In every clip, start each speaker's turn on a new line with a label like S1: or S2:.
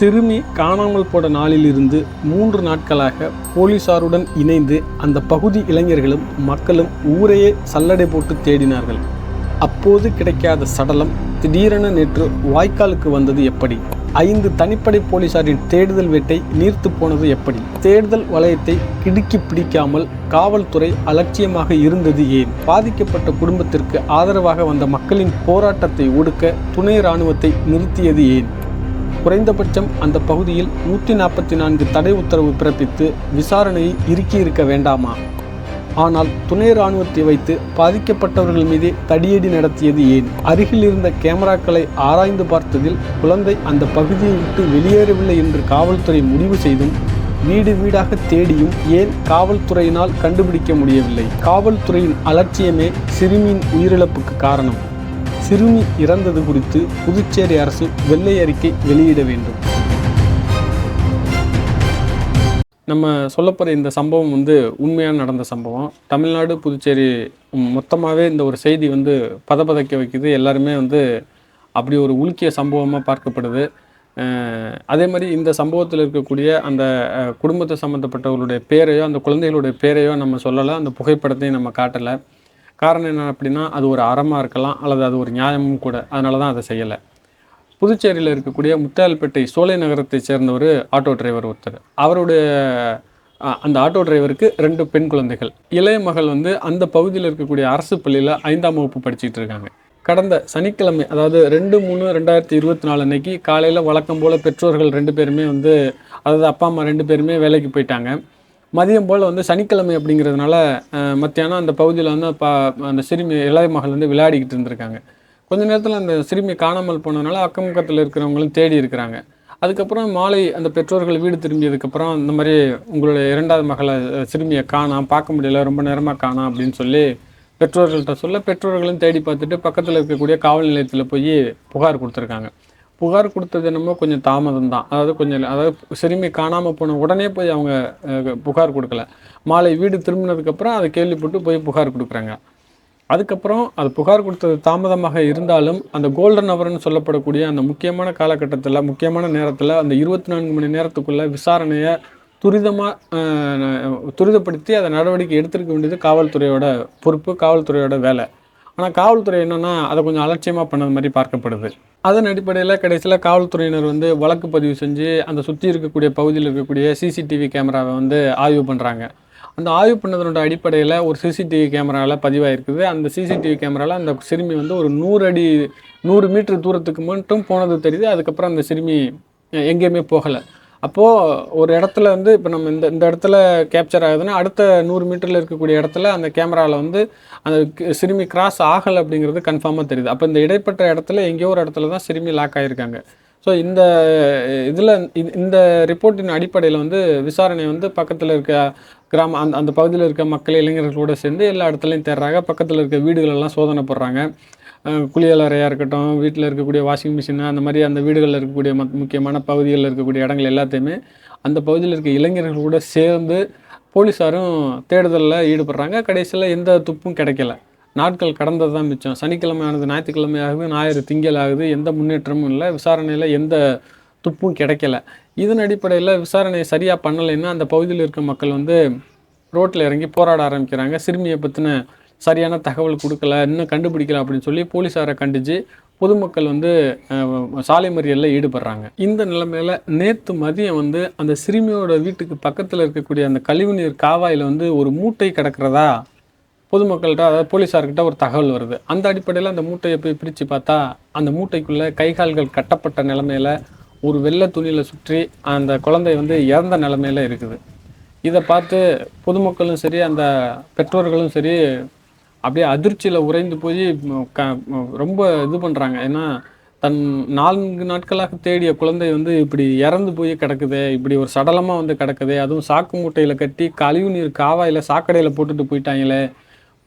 S1: சிறுமி காணாமல் போன நாளிலிருந்து மூன்று நாட்களாக போலீசாருடன் இணைந்து அந்த பகுதி இளைஞர்களும் மக்களும் ஊரையே சல்லடை போட்டு தேடினார்கள். அப்போது கிடைக்காத சடலம் திடீரென நேற்று வாய்க்காலுக்கு வந்தது எப்படி? ஐந்து தனிப்படை போலீசாரின் தேடுதல் வேட்டை நீர்த்து போனது எப்படி? தேடுதல் வளையத்தை கிடுக்கி பிடிக்காமல் காவல்துறை அலட்சியமாக இருந்தது ஏன்? பாதிக்கப்பட்ட குடும்பத்திற்கு ஆதரவாக வந்த மக்களின் போராட்டத்தை ஒடுக்க துணை இராணுவத்தை நிறுத்தியது ஏன்? குறைந்தபட்சம் அந்த பகுதியில் நூற்றி நாற்பத்தி நான்கு தடை உத்தரவு பிறப்பித்து விசாரணையை இறுக்கியிருக்க வேண்டாமா? ஆனால் துணை இராணுவத்தை வைத்து பாதிக்கப்பட்டவர்கள் மீதே தடியடி நடத்தியது ஏன்? அருகில் இருந்த கேமராக்களை ஆராய்ந்து பார்த்ததில் குழந்தை அந்த பகுதியை விட்டு வெளியேறவில்லை என்று காவல்துறை முடிவு செய்தும் வீடு வீடாக தேடியும் ஏன் காவல்துறையினால் கண்டுபிடிக்க முடியவில்லை? காவல்துறையின் அலட்சியமே சிறுமியின் உயிரிழப்புக்கு காரணம். சிறுமி இறந்தது குறித்து புதுச்சேரி அரசு வெள்ளை அறிக்கை வெளியிட வேண்டும். நம்ம சொல்லப்போகிற இந்த சம்பவம் வந்து உண்மையாக நடந்த சம்பவம். தமிழ்நாடு புதுச்சேரி மொத்தமாகவே இந்த ஒரு செய்தி வந்து பதப்பதைக்க வைக்குது. எல்லாருமே வந்து அப்படி ஒரு உலுக்கிய சம்பவமாக பார்க்கப்படுது. அதே மாதிரி இந்த சம்பவத்தில் இருக்கக்கூடிய அந்த குடும்பத்தை சம்மந்தப்பட்டவர்களுடைய பேரையோ அந்த குழந்தைகளுடைய பேரையோ நம்ம சொல்லலை. அந்த புகைப்படத்தையும் நம்ம காட்டலை. காரணம் என்ன அப்படின்னா அது ஒரு அறமாக இருக்கலாம் அல்லது அது ஒரு நியாயமும் கூட. அதனால தான் அதை செய்யலை. புதுச்சேரியில் இருக்கக்கூடிய முத்தால்பேட்டை சோலை நகரத்தைச் சேர்ந்த ஒரு ஆட்டோ டிரைவர் ஒருத்தர். அவருடைய அந்த ஆட்டோ டிரைவருக்கு ரெண்டு பெண் குழந்தைகள். இளைய மகள் வந்து அந்த பகுதியில் இருக்கக்கூடிய அரசு பள்ளியில் ஐந்தாம் வகுப்பு படிச்சிட்டு இருக்காங்க. கடந்த சனிக்கிழமை அதாவது ரெண்டு மூணு ரெண்டாயிரத்தி இருபத்தி நாலு அன்னைக்கு காலையில் வழக்கம் போல் பெற்றோர்கள் ரெண்டு பேருமே வந்து அதாவது அப்பா அம்மா ரெண்டு பேருமே வேலைக்கு போயிட்டாங்க. மதியம் போல் வந்து சனிக்கிழமை அப்படிங்கிறதுனால மத்தியானம் அந்த பகுதியில் வந்து பா அந்த சிறுமி இளைய மகள் வந்து விளையாடிக்கிட்டு இருந்திருக்காங்க. கொஞ்ச நேரத்தில் அந்த சிறுமி காணாமல் போனதுனால அக்கம் பக்கத்தில் இருக்கிறவங்களும் தேடி இருக்கிறாங்க. அதுக்கப்புறம் மாலை அந்த பெற்றோர்கள் வீடு திரும்பியதுக்கப்புறம் இந்த மாதிரி உங்களுடைய இரண்டாவது மகளை சிறுமியை காணாம் பார்க்க முடியல ரொம்ப நேரமாக காணாம் அப்படின்னு சொல்லி பெற்றோர்கள்ட்ட சொல்ல பெற்றோர்களும் தேடி பார்த்துட்டு பக்கத்தில் இருக்கக்கூடிய காவல் நிலையத்தில் போய் புகார் கொடுத்துருக்காங்க. புகார் கொடுத்தது என்னமோ கொஞ்சம் தாமதம் தான் அதாவது கொஞ்சம் அதாவது சிறுமி காணாமல் போன உடனே போய் அவங்க புகார் கொடுக்கல. மாலை வீடு திரும்பினதுக்கப்புறம் அதை கேள்விப்பட்டு போய் புகார் கொடுக்குறாங்க. அதுக்கப்புறம் அது புகார் கொடுத்தது தாமதமாக இருந்தாலும் அந்த கோல்டன் அவர்னு சொல்லப்படக்கூடிய அந்த முக்கியமான காலகட்டத்தில் முக்கியமான நேரத்தில் அந்த இருபத்தி நான்கு மணி நேரத்துக்குள்ளே விசாரணையை துரிதமாக துரிதப்படுத்தி அதை நடவடிக்கை எடுத்திருக்க வேண்டியது காவல்துறையோட பொறுப்பு காவல்துறையோட வேலை. ஆனால் காவல்துறை என்னென்னா அதை கொஞ்சம் அலட்சியமாக பண்ணது மாதிரி பார்க்கப்படுது. அதன் அடிப்படையில் கடைசியில் காவல்துறையினர் வந்து வழக்கு பதிவு செஞ்சு அந்த சுற்றி இருக்கக்கூடிய பகுதியில் இருக்கக்கூடிய சிசிடிவி கேமராவை வந்து ஆய்வு பண்ணுறாங்க அந்த ஆய்வு பண்ணதனோட அடிப்படையில் ஒரு சிசிடிவி கேமராவில் பதிவாயிருக்குது. அந்த சிசிடிவி கேமராவில் அந்த சிறுமி வந்து ஒரு நூறு அடி நூறு மீட்டர் தூரத்துக்கு மட்டும் போனது தெரியுது. அதுக்கப்புறம் அந்த சிறுமி எங்கேயுமே போகலை. அப்போது ஒரு இடத்துல வந்து இப்போ நம்ம இந்த இந்த இடத்துல கேப்சர் ஆகுதுன்னா அடுத்த நூறு மீட்டரில் இருக்கக்கூடிய இடத்துல அந்த கேமராவில் வந்து அந்த சிறுமி கிராஸ் ஆகலை அப்படிங்கிறது கன்ஃபார்மாக தெரியுது. அப்போ இந்த இடைப்பட்ட இடத்துல எங்கேயோ ஒரு இடத்துல தான் சிறுமி லாக் ஆகியிருக்காங்க ஸோ இந்த இதில் இந்த ரிப்போர்ட்டின் அடிப்படையில் வந்து விசாரணை வந்து பக்கத்தில் இருக்க கிராம அந்த அந்த பகுதியில் இருக்க மக்கள் இளைஞர்களோட சேர்ந்து எல்லா இடத்துலையும் தேடுறாங்க. பக்கத்தில் இருக்க வீடுகளெல்லாம் சோதனை போடுறாங்க. குளியலறையாக இருக்கட்டும் வீட்டில் இருக்கக்கூடிய வாஷிங் மிஷின் அந்த மாதிரி அந்த வீடுகளில் இருக்கக்கூடிய மத் முக்கியமான பகுதிகளில் இருக்கக்கூடிய இடங்கள் எல்லாத்தையுமே அந்த பகுதியில் இருக்க இளைஞர்கள் கூட சேர்ந்து போலீஸாரும் தேடுதலில் ஈடுபடுறாங்க. கடைசியில் எந்த துப்பும் கிடைக்கல. நாட்கள் கடந்தது தான் மிச்சம். சனிக்கிழமை ஆனது ஞாயிற்றுக்கிழமை ஆகுது ஞாயிறு திங்கள் ஆகுது எந்த முன்னேற்றமும் இல்லை. விசாரணையில் எந்த துப்பும் கிடைக்கல. இதன் அடிப்படையில் விசாரணையை சரியாக பண்ணலைன்னா அந்த பகுதியில் இருக்க மக்கள் வந்து ரோட்டில் இறங்கி போராட ஆரம்பிக்கிறாங்க. சிறுமியை பற்றின சரியான தகவல் கொடுக்கல இன்னும் கண்டுபிடிக்கல அப்படின்னு சொல்லி போலீஸாரை கண்டித்து பொதுமக்கள் வந்து சாலை மறியலில் ஈடுபடுறாங்க. இந்த நிலைமையில் நேற்று மதியம் வந்து அந்த சிறுமியோட வீட்டுக்கு பக்கத்தில் இருக்கக்கூடிய அந்த கழிவுநீர் காவாயில் வந்து ஒரு மூட்டை கிடக்கிறதா பொதுமக்கள்கிட்ட அதாவது போலீஸார்கிட்ட ஒரு தகவல் வருது. அந்த அடிப்படையில் அந்த மூட்டையை போய் பிரித்து பார்த்தா அந்த மூட்டைக்குள்ளே கைகால்கள் கட்டப்பட்ட நிலமையில ஒரு வெள்ளை துணியில் சுற்றி அந்த குழந்தை வந்து இறந்த நிலமையில இருக்குது. இதை பார்த்து பொதுமக்களும் சரி அந்த பெற்றோர்களும் சரி அப்படியே அதிர்ச்சியில் உறைந்து போய் க ரொம்ப இது பண்ணுறாங்க ஏன்னா தன் நான்கு நாட்களாக தேடிய குழந்தை வந்து இப்படி இறந்து போய் கிடக்குதே இப்படி ஒரு சடலமாக வந்து கிடக்குது அதுவும் சாக்கு மூட்டையில் கட்டி கழிவு நீர் காவாயில் சாக்கடையில் போட்டுட்டு போயிட்டாங்களே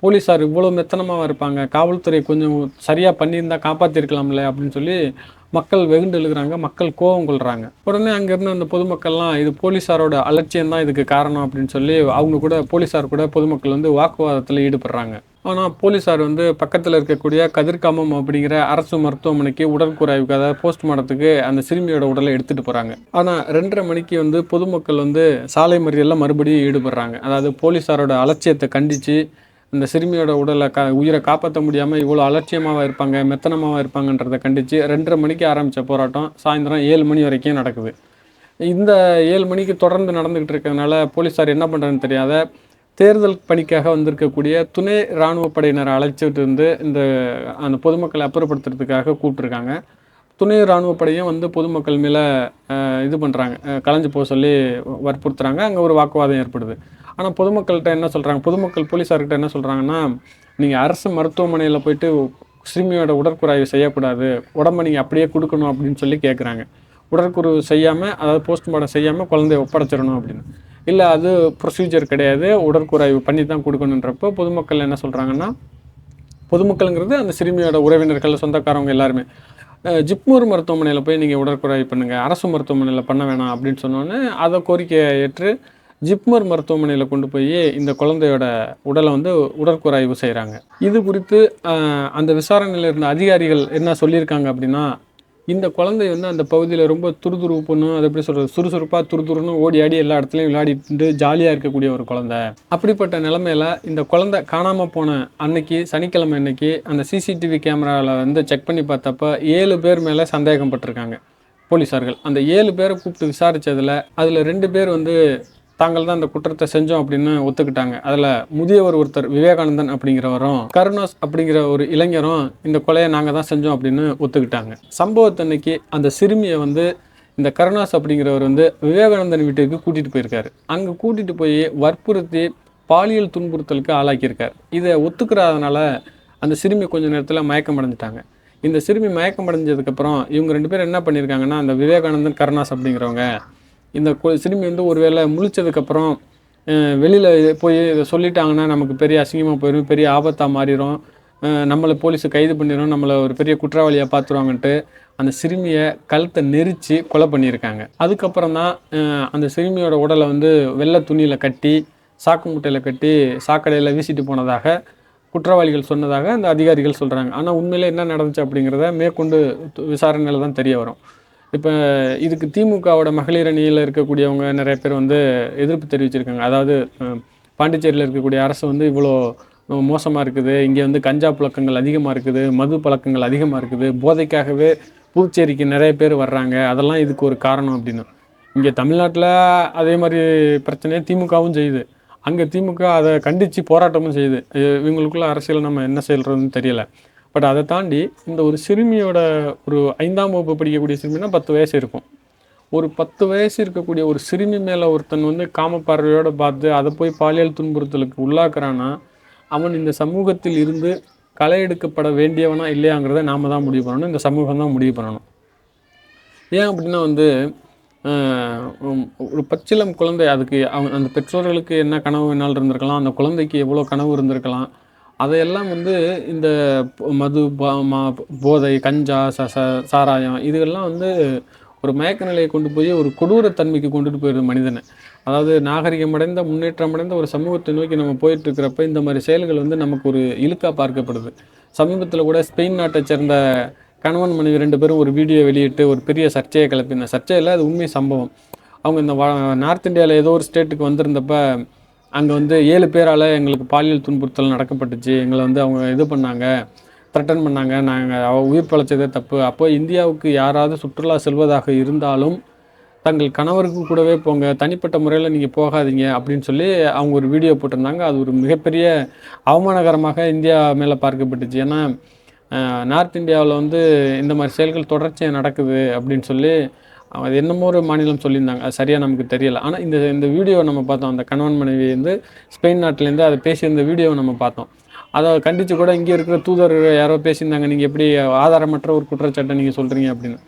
S1: போலீஸார் இவ்வளோ மெத்தனமாக இருப்பாங்க? காவல்துறை கொஞ்சம் சரியாக பண்ணியிருந்தா காப்பாற்றிருக்கலாம்ல அப்படின்னு சொல்லி மக்கள் வெகுண்டு எழுகிறாங்க மக்கள் கோபம் கொள்கிறாங்க உடனே அங்கேருந்து அந்த பொதுமக்கள்லாம் இது போலீஸாரோட அலட்சியம் தான் இதுக்கு காரணம் அப்படின்னு சொல்லி அவங்க கூட போலீஸார் கூட பொதுமக்கள் வந்து வாக்குவாதத்தில் ஈடுபடுறாங்க. ஆனால் போலீஸார் வந்து பக்கத்தில் இருக்கக்கூடிய கதிர்காமம் அப்படிங்கிற அரசு மருத்துவமனைக்கு உடற்குறைவுக்கு அதாவது போஸ்ட்மார்ட்டத்துக்கு அந்த சிறுமியோட உடலை எடுத்துகிட்டு போகிறாங்க ஆனால் ரெண்டரை மணிக்கு வந்து பொதுமக்கள் வந்து சாலை மறியலில் மறுபடியும் ஈடுபடுறாங்க. அதாவது போலீஸாரோட அலட்சியத்தை கண்டித்து இந்த சிறுமியோட உடலை கா உயிரை காப்பாற்ற முடியாமல் இவ்வளோ அலட்சியமாக இருப்பாங்க மெத்தனமாக இருப்பாங்கன்றதை கண்டித்து ரெண்டரை மணிக்கு ஆரம்பித்த போராட்டம் சாயந்தரம் ஏழு மணி வரைக்கும் நடக்குது. இந்த ஏழு மணிக்கு தொடர்ந்து நடந்துக்கிட்டு இருக்கிறதுனால போலீஸார் என்ன பண்ணுறதுன்னு தெரியாத தேர்தல் பணிக்காக வந்திருக்கக்கூடிய துணை இராணுவ படையினரை அழைச்சிட்டு வந்து இந்த அந்த பொதுமக்களை அப்புறப்படுத்துறதுக்காக கூப்பிட்ருக்காங்க துணை இராணுவ படையும் வந்து பொதுமக்கள் மேலே இது பண்ணுறாங்க கலைஞ்சு போக சொல்லி வற்புறுத்துறாங்க. அங்கே ஒரு வாக்குவாதம் ஏற்படுது. ஆனால் பொதுமக்கள்கிட்ட என்ன சொல்கிறாங்க பொதுமக்கள் போலீஸார்கிட்ட என்ன சொல்கிறாங்கன்னா நீங்கள் அரசு மருத்துவமனையில் போயிட்டு சிறுமியோட உடற்குறாய்வு செய்யக்கூடாது. உடம்ப நீங்கள் அப்படியே கொடுக்கணும் அப்படின்னு சொல்லி கேட்குறாங்க உடற்குறு செய்யாமல் அதாவது போஸ்ட்மார்ட்டம் செய்யாமல் குழந்தைய ஒப்படைச்சிடணும் அப்படின்னு. இல்லை அது ப்ரொசீஜர் கிடையாது. உடற்குறாய்வு பண்ணி தான் கொடுக்கணுன்றப்போ பொதுமக்கள் என்ன சொல்கிறாங்கன்னா பொதுமக்கள்ங்கிறது அந்த சிறுமியோட உறவினர்கள் சொந்தக்காரவங்க எல்லாருமே. ஜிப்மூர் மருத்துவமனையில் போய் நீங்கள் உடற்குறாய்வு பண்ணுங்கள் அரசு மருத்துவமனையில் பண்ண வேணாம் அப்படின்னு சொன்னோன்னே அதை கோரிக்கையை ஏற்று ஜிப்மர் மருத்துவமனையில் கொண்டு போய் இந்த குழந்தையோட உடலை வந்து உடற்குறாய்வு செய்கிறாங்க இது குறித்து அந்த விசாரணையில் இருந்த அதிகாரிகள் என்ன சொல்லியிருக்காங்க அப்படின்னா இந்த குழந்தை வந்து அந்த பகுதியில் ரொம்ப துருதுருப்புன்னு அது எப்படி சொல்கிறது சுறுசுறுப்பாக துருதுருன்னு ஓடி ஆடி எல்லா இடத்துலையும் விளையாடிட்டு ஜாலியாக இருக்கக்கூடிய ஒரு குழந்தை. அப்படிப்பட்ட நிலமையில இந்த குழந்தை காணாமல் போன அன்னைக்கு சனிக்கிழமை அன்னைக்கு அந்த சிசிடிவி கேமராவில் வந்து செக் பண்ணி பார்த்தப்ப ஏழு பேர் மேலே சந்தேகம் பட்டிருக்காங்க போலீஸார்கள் அந்த ஏழு பேரை கூப்பிட்டு விசாரித்ததில் அதில் ரெண்டு பேர் வந்து தாங்கள் தான் இந்த குற்றத்தை செஞ்சோம் அப்படின்னு ஒத்துக்கிட்டாங்க. அதில் முதியவர் ஒருத்தர் விவேகானந்தன் அப்படிங்கிறவரும் கருணாஸ் அப்படிங்கிற ஒரு இளைஞரும் இந்த கொலையை நாங்கள் தான் செஞ்சோம் அப்படின்னு ஒத்துக்கிட்டாங்க. சம்பவத்தன்னைக்கு அந்த சிறுமியை வந்து இந்த கருணாஸ் அப்படிங்கிறவர் வந்து விவேகானந்தன் வீட்டுக்கு கூட்டிகிட்டு போயிருக்காரு. அங்கே கூட்டிகிட்டு போய் வற்புறுத்தி பாலியல் துன்புறுத்தலுக்கு ஆளாக்கியிருக்கார். இதை ஒத்துக்கிறதுனால அந்த சிறுமி கொஞ்சம் நேரத்தில் மயக்கம் அடைஞ்சிட்டாங்க இந்த சிறுமி மயக்கம் அடைஞ்சதுக்கப்புறம் இவங்க ரெண்டு பேரும் என்ன பண்ணியிருக்காங்கன்னா அந்த விவேகானந்தன் கருணாஸ் அப்படிங்கிறவங்க இந்த சிறுமி வந்து ஒருவேளை முழிச்சதுக்கப்புறம் வெளியில் போய் இதை சொல்லிட்டாங்கன்னா நமக்கு பெரிய அசிங்கமாக போயிடும் பெரிய ஆபத்தாக மாறிடும் நம்மளை போலீஸை கைது பண்ணிடும் நம்மளை ஒரு பெரிய குற்றவாளியாக பார்த்துருவாங்கன்ட்டு அந்த சிறுமியை கழுத்தை நெரிச்சு கொலை பண்ணியிருக்காங்க. அதுக்கப்புறம் தான் அந்த சிறுமியோட உடலை வந்து வெள்ளை துணியில் கட்டி சாக்கு முட்டையில் கட்டி சாக்கடையில் வீசிட்டு போனதாக குற்றவாளிகள் சொன்னதாக அந்த அதிகாரிகள் சொல்கிறாங்க ஆனால் உண்மையிலே என்ன நடந்துச்சு அப்படிங்கிறத மேற்கொண்டு விசாரணையில் தான் தெரிய வரும். இப்போ இதுக்கு திமுகவோட மகளிர் அணியில் இருக்கக்கூடியவங்க நிறைய பேர் வந்து எதிர்ப்பு தெரிவிச்சிருக்காங்க. அதாவது பாண்டிச்சேரியில் இருக்கக்கூடிய அரசு வந்து இவ்வளோ மோசமாக இருக்குது. இங்கே வந்து கஞ்சா புழக்கங்கள் அதிகமாக இருக்குது. மது பழக்கங்கள் அதிகமாக இருக்குது. போதைக்காகவே புதுச்சேரிக்கு நிறைய பேர் வர்றாங்க. அதெல்லாம் இதுக்கு ஒரு காரணம் அப்படின்னு. இங்கே தமிழ்நாட்டில் அதே மாதிரி பிரச்சனையை திமுகவும் செய்யுது. அங்கே திமுக அதை கண்டித்து போராட்டமும் செய்யுது. இவங்களுக்குள்ள அரசியல் நம்ம என்ன செய்கிறதுன்னு தெரியலை. பட் அதை தாண்டி இந்த ஒரு சிறுமியோட ஒரு ஐந்தாம் வகுப்பு படிக்கக்கூடிய சிறுமினா பத்து வயசு இருக்கும். ஒரு பத்து வயசு இருக்கக்கூடிய ஒரு சிறுமி மேலே ஒருத்தன் வந்து காம பார்த்து அதை போய் பாலியல் துன்புறுத்தலுக்கு உள்ளாக்குறான்னா அவன் இந்த சமூகத்தில் இருந்து களை எடுக்கப்பட வேண்டியவனா இல்லையாங்கிறத நாம தான் முடிவு பண்ணணும். இந்த சமூகம் தான் முடிவு பண்ணணும். ஏன் அப்படின்னா வந்து ஒரு பச்சிலம் குழந்தை அதுக்கு அவன் அந்த பெற்றோர்களுக்கு என்ன கனவு வேணாலும் இருந்திருக்கலாம். அந்த குழந்தைக்கு எவ்வளோ கனவு இருந்திருக்கலாம். அதையெல்லாம் வந்து இந்த மது பா- மா- போதை கஞ்சா ச ச- சாராயம் இதுகெல்லாம் வந்து ஒரு மயக்க நிலையை கொண்டு போய் ஒரு கொடூரத்தன்மைக்கு கொண்டுட்டு போயிடுது மனிதனை. அதாவது நாகரிகமடைந்த முன்னேற்றமடைந்த ஒரு சமூகத்தை நோக்கி நம்ம போயிட்டு இருக்கிறப்ப இந்த மாதிரி செயல்கள் வந்து நமக்கு ஒரு இழுக்காக பார்க்கப்படுது. சமீபத்தில் கூட ஸ்பெயின் நாட்டை சேர்ந்த கணவன் மனைவி ரெண்டு பேரும் ஒரு வீடியோ வெளியிட்டு ஒரு பெரிய சர்ச்சையை கிளப்பின. சர்ச்சையில் அது உண்மை சம்பவம். அவங்க இந்த வ நார்த் இந்தியாவில் ஏதோ ஒரு ஸ்டேட்டுக்கு வந்திருந்தப்போ அங்கே வந்து ஏழு பேரால் எங்களுக்கு பாலியல் துன்புறுத்தல் நடக்கப்பட்டுச்சு. எங்களை வந்து அவங்க இது பண்ணாங்க த்ரெட்டன் பண்ணாங்க. நாங்கள் அவ உயிர் பழைச்சதே தப்பு. அப்போ இந்தியாவுக்கு யாராவது சுற்றுலா செல்வதாக இருந்தாலும் தங்கள் கணவருக்கு கூடவே போங்க. தனிப்பட்ட முறையில் நீங்கள் போகாதீங்க அப்படின்னு சொல்லி அவங்க ஒரு வீடியோ போட்டிருந்தாங்க. அது ஒரு மிகப்பெரிய அவமானகரமாக இந்தியா மேலே பார்க்கப்பட்டுச்சு. ஏன்னா நார்த் இந்தியாவில் வந்து இந்த மாதிரி செயல்கள் தொடர்ச்சியாக நடக்குது அப்படின்னு சொல்லி அது என்னமோ ஒரு மாநிலம் சொல்லியிருந்தாங்க. அது சரியாக நமக்கு தெரியல. ஆனால் இந்த இந்த வீடியோ நம்ம பார்த்தோம். அந்த கணவன் மனைவி வந்து ஸ்பெயின் நாட்டிலேருந்து அதை பேசியிருந்த வீடியோவை நம்ம பார்த்தோம். அதை கண்டித்து கூட இங்கே இருக்கிற தூதர் யாரோ பேசியிருந்தாங்க. நீங்கள் எப்படி ஆதாரமற்ற ஒரு குற்றச்சாட்டை நீங்கள் சொல்கிறீங்க அப்படின்னு.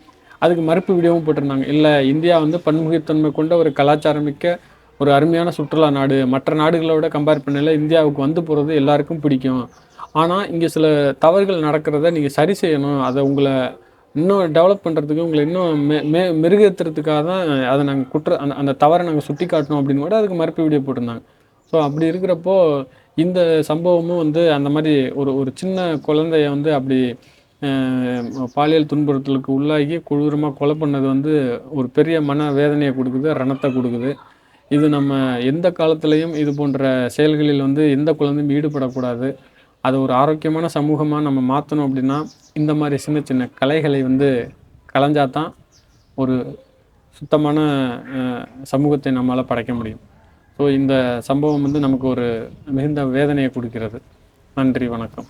S1: அதுக்கு மறுப்பு வீடியோவும் போட்டிருந்தாங்க. இல்லை இந்தியா வந்து பன்முகத்தன்மை கொண்ட ஒரு கலாச்சாரம் மிக்க ஒரு அருமையான சுற்றுலா நாடு. மற்ற நாடுகளோட கம்பேர் பண்ணல இந்தியாவுக்கு வந்து போகிறது எல்லாருக்கும் பிடிக்கும். ஆனால் இங்கே சில தவறுகள் நடக்கிறத நீங்கள் சரி செய்யணும். அதை உங்களை இன்னும் டெவலப் பண்ணுறதுக்கு உங்களை இன்னும் மெ மெ மெருகேற்றுறதுக்காக தான் அதை நாங்கள் குற்ற அந்த அந்த தவறை நாங்கள் சுட்டி காட்டணும் அப்படின்னு கூட அதுக்கு மறுப்பு வீடியோ போட்டிருந்தாங்க. ஸோ அப்படி இருக்கிறப்போ இந்த சம்பவமும் வந்து அந்த மாதிரி ஒரு ஒரு சின்ன குழந்தைய வந்து அப்படி பாலியல் துன்புறுத்தலுக்கு உள்ளாகி கொடூரமாக கொலை பண்ணது வந்து ஒரு பெரிய மன வேதனையை கொடுக்குது ரணத்தை கொடுக்குது. இது நம்ம எந்த காலத்துலேயும் இது போன்ற செயல்களில் வந்து எந்த குழந்தையும் ஈடுபடக்கூடாது. அதை ஒரு ஆரோக்கியமான சமூகமாக நம்ம மாற்றணும் அப்படின்னா இந்த மாதிரி சின்ன சின்ன கலைகளை வந்து கலைஞ்சாதான் ஒரு சுத்தமான சமூகத்தை நம்மளால் படைக்க முடியும். ஸோ இந்த சம்பவம் வந்து நமக்கு ஒரு மிகுந்த வேதனையை கொடுக்கிறது. நன்றி வணக்கம்.